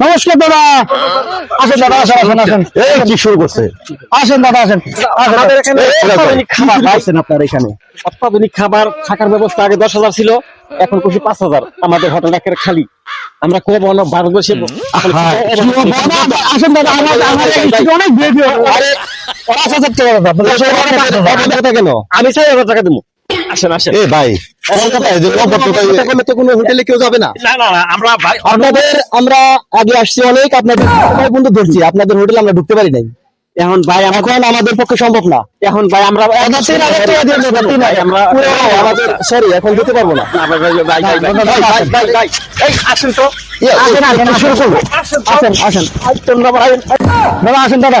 নমস্কার দাদা। আসেন দাদা আসেন আসেন আসেন। এই কি শুরু করছে? আসেন দাদা আসেন। খাবার। আপনার এখানে। অত্যাধুনিক খাবার থাকার ব্যবস্থা আগে দশ হাজার ছিল এখন করছি পাঁচ হাজার। আমাদের হোটেল একেবারে খালি। আমরা খুব অন্য ভারতবর্ষে আসেন দাদা আমার অনেক বেশি আরে পাঁচ হাজার টাকা কেন? আমি চাই হাজার টাকা দেবো। আমাদের পক্ষে সম্ভব না। এখন ভাই আমরা আমাদের সরি এখন দিতে পারব না। আসেন তো। আসেন আসেন শুরু দাদা আসেন দাদা।